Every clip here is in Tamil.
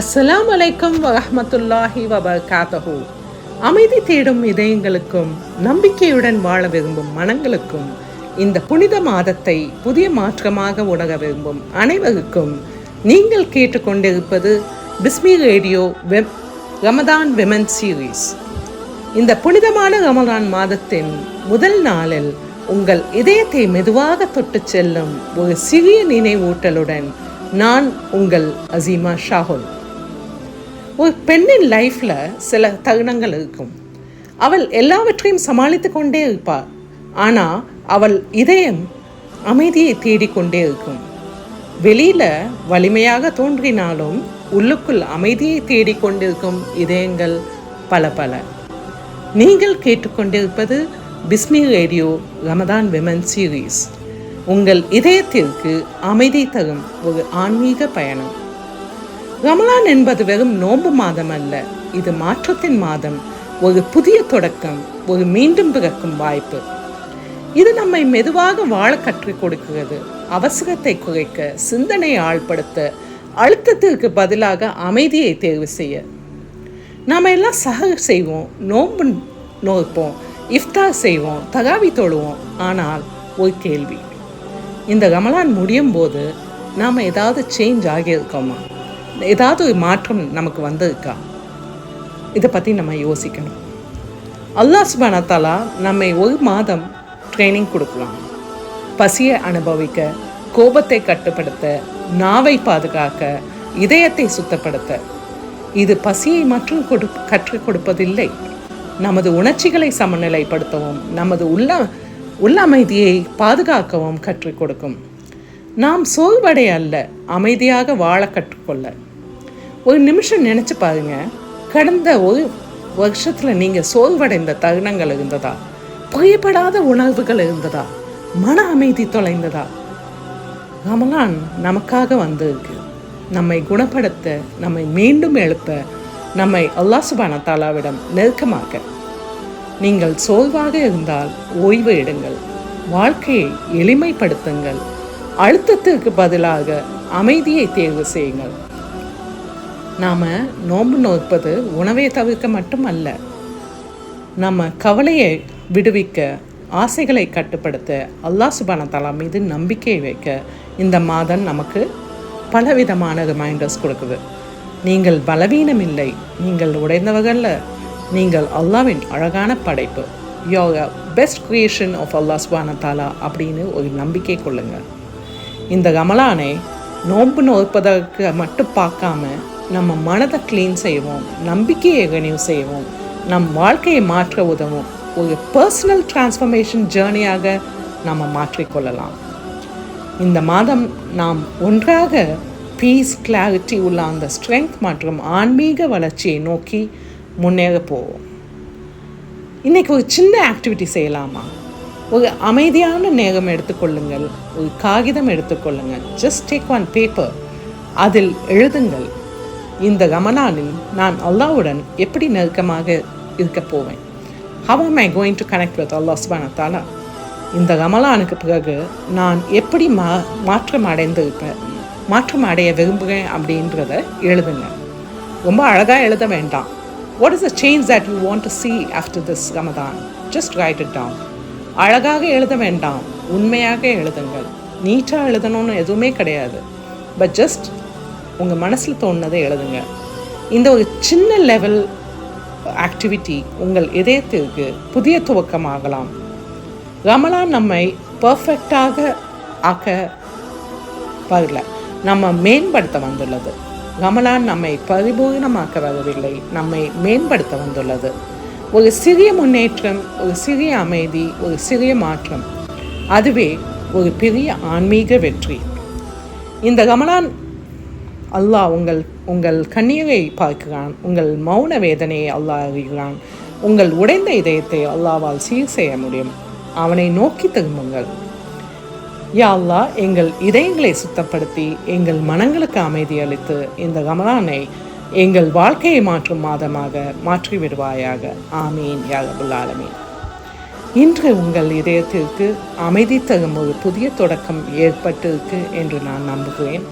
அஸ்ஸலாம் அலைக்கும் வரமத்துல்லாஹி வபர்காத்தஹு. அமைதி தேடும் இதயங்களுக்கும் நம்பிக்கையுடன் வாழ விரும்பும் மனங்களுக்கும் இந்த புனித மாதத்தை புதிய மாற்றமாக உணர விரும்பும் அனைவருக்கும் நீங்கள் கேட்டுக்கொண்டிருப்பது Bismi radio web Ramadan women series. இந்த புனிதமான ரமதான் மாதத்தின் முதல் நாளில் உங்கள் இதயத்தை மெதுவாக தொட்டுச் செல்லும் ஒரு சிறிய நினைவூட்டலுடன் நான் உங்கள் அசீமா ஷாகுல். ஒரு பெண்ணின் லைஃப்பில் சில தருணங்கள் இருக்கும். அவள் எல்லாவற்றையும் சமாளித்து கொண்டே இருப்பாள் ஆனால் அவள் இதயம் அமைதியை தேடிக்கொண்டே இருக்கும். வெளியில் வலிமையாக தோன்றினாலும் உள்ளுக்குள் அமைதியை தேடிக்கொண்டிருக்கும் இதயங்கள் பல பல. நீங்கள் கேட்டுக்கொண்டிருப்பது Bismi radio Ramadan women series. உங்கள் இதயத்திற்கு அமைதி தரும் ஒரு ஆன்மீக பயணம். ரமலான் என்பது வெறும் நோன்பு மாதம் அல்ல. இது மாற்றத்தின் மாதம். ஒரு புதிய தொடக்கம் ஒரு மீண்டும் பிறக்கும் வாய்ப்பு. இது நம்மை மெதுவாக வாழ கற்றுக் கொடுக்கிறது. அவசரத்தை குறைக்க சிந்தனை ஆழ்படுத்த அழுத்தத்திற்கு பதிலாக அமைதியை தேர்வு செய்ய. நாம் எல்லாம் சகர் செய்வோம் நோன்பு நோற்போம் இஃப்தார் செய்வோம் தகாவி தொழுவோம். ஆனால் ஒரு கேள்வி. இந்த ரமலான் முடியும் போது நாம் ஏதாவது சேஞ்ச் ஆகியிருக்கோமா? ஏதாவது ஒரு மாற்றம் நமக்கு வந்திருக்கா இதை பற்றி நம்ம யோசிக்கணும். அல்லாஹ் சுபானத்தாலா நம்மை ஒரு மாதம் ட்ரைனிங் கொடுக்கலாம். பசியை அனுபவிக்க கோபத்தை கட்டுப்படுத்த நாவை பாதுகாக்க இதயத்தை சுத்தப்படுத்த. இது பசியை மட்டும் கொடு கற்றுக் கொடுப்பதில்லை. நமது உணர்ச்சிகளை சமநிலைப்படுத்தவும் நமது உள்ள உள்ள அமைதியை பாதுகாக்கவும் கற்றுக் கொடுக்கும். நாம் சோர்வடை அல்ல அமைதியாக வாழ கற்றுக்கொள்ள. ஒரு நிமிஷம் நினச்சி பாருங்க கடந்த ஒரு வருஷத்தில் நீங்கள் சோர்வடைந்த தருணங்கள் இருந்ததா? புகைப்படாத உணர்வுகள் இருந்ததா? மன அமைதி தொலைந்ததா? ரமலான் நமக்காக வந்திருக்கு. நம்மை குணப்படுத்த நம்மை மீண்டும் எழுப்ப நம்மை அல்லாஹ் சுபான தாலாவிடம் நெருக்கமாக்க நீங்கள் சோர்வாக இருந்தால் ஓய்வு எடுங்கள். வாழ்க்கையை எளிமைப்படுத்துங்கள். அழுத்தத்திற்கு பதிலாக அமைதியை தேர்வு செய்யுங்கள். நாம் நோன்பு நோற்பது உணவை தவிர்க்க மட்டும் அல்ல நம்ம கவலையை விடுவிக்க ஆசைகளை கட்டுப்படுத்த அல்லாஹ் சுபான தலா மீது நம்பிக்கை வைக்க இந்த மாதம் நமக்கு பலவிதமான ரிமைண்டர்ஸ் கொடுக்குது. நீங்கள் பலவீனம் இல்லை நீங்கள் உடைந்தவர்கள் நீங்கள் அல்லாவின் அழகான படைப்பு. யோகா பெஸ்ட் கிரியேஷன் ஆஃப் அல்லாஹ் சுபான தாலா அப்படின்னு ஒரு நம்பிக்கை கொள்ளுங்கள். இந்த ரமலானை நோன்பு நோற்பதற்கு மட்டும் பார்க்காம நம்ம மனதை க்ளீன் செய்வோம் நம்பிக்கையை கனிவு செய்வோம் நம் வாழ்க்கையை மாற்ற உதவும் ஒரு பர்சனல் டிரான்ஸ்ஃபர்மேஷன் ஜேர்னியாக நம்ம மாற்றிக்கொள்ளலாம் இந்த மாதம் நாம் ஒன்றாக பீஸ் கிளாரிட்டி உள்ள அந்த ஸ்ட்ரென்த் மற்றும் ஆன்மீக வளர்ச்சியை நோக்கி முன்னேற போவோம். இன்றைக்கி ஒரு சின்ன ஆக்டிவிட்டி செய்யலாமா? ஒரு அமைதியான நேரம் எடுத்துக்கொள்ளுங்கள். ஒரு காகிதம் எடுத்துக்கொள்ளுங்கள். ஜஸ்ட் டேக் ஒன் பேப்பர் அதில் எழுதுங்கள். இந்த ரமணானில் நான் அல்லாவுடன் எப்படி நெருக்கமாக இருக்க போவேன்? How am I going to connect with Allah சுபானத்தாலா இந்த ரமலானுக்கு பிறகு நான் எப்படி மா மாற்றம் அடைந்திருப்பேன் மாற்றம் அடைய விரும்புகிறேன் அப்படின்றத எழுதுங்க. ரொம்ப அழகாக எழுத வேண்டாம். What is a change that you want to see after this Ramadan just write it down அழகாக எழுத வேண்டாம் உண்மையாக எழுதுங்கள். நீட்டாக எழுதணும்னு எதுவுமே கிடையாது. பட் ஜஸ்ட் உங்கள் மனசில் தோணுனதை எழுதுங்க. இந்த ஒரு சின்ன லெவல் ஆக்டிவிட்டி உங்கள் இதயத்திற்கு புதிய துவக்கமாகலாம். ரமலான் நம்மை பர்ஃபெக்டாக ஆக்க வரல நம்ம மேம்படுத்த வந்துள்ளது. ரமலான் நம்மை பரிபூர்ணமாக்க வரவில்லை நம்மை மேம்படுத்த வந்துள்ளது. ஒரு சிறிய முன்னேற்றம் ஒரு சிறிய அமைதி ஒரு சிறிய மாற்றம். அதுவே ஒரு பெரிய ஆன்மீக வெற்றி. இந்த ரமலான் அல்லாஹ் உங்கள் உங்கள் கண்ணீரை பார்க்கிறான் உங்கள் மௌன வேதனையை அல்லாஹ் அறிகிறான் உங்கள் உடைந்த இதயத்தை அல்லாவால் சீர் செய்ய முடியும். அவனை நோக்கி திரும்புங்கள். யா அல்லாஹ் எங்கள் இதயங்களை சுத்தப்படுத்தி எங்கள் மனங்களுக்கு அமைதி அளித்து இந்த ரமலானை எங்கள் வாழ்க்கையை மாற்றும் மாதமாக மாற்றி விடுவாயாக ஆமீன் யாகபுல் ஆலமீன். இன்று உங்கள் இதயத்திற்கு அமைதி தரும் ஒரு புதிய தொடக்கம் ஏற்பட்டிருக்கு என்று நான் நம்புகிறேன்.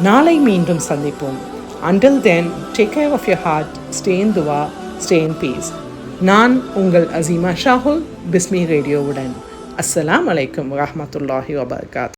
நாளை மீண்டும் சந்திப்போம். Until then take care of your heart stay in துவா ஸ்டே இன் பீஸ் நான் உங்கள் அசீமா ஷாஹுல் பிஸ்மி ரேடியோவுடன். அஸ்ஸலாம் அலைக்கும் வரஹ்மத்துல்லாஹி வபர்காத்.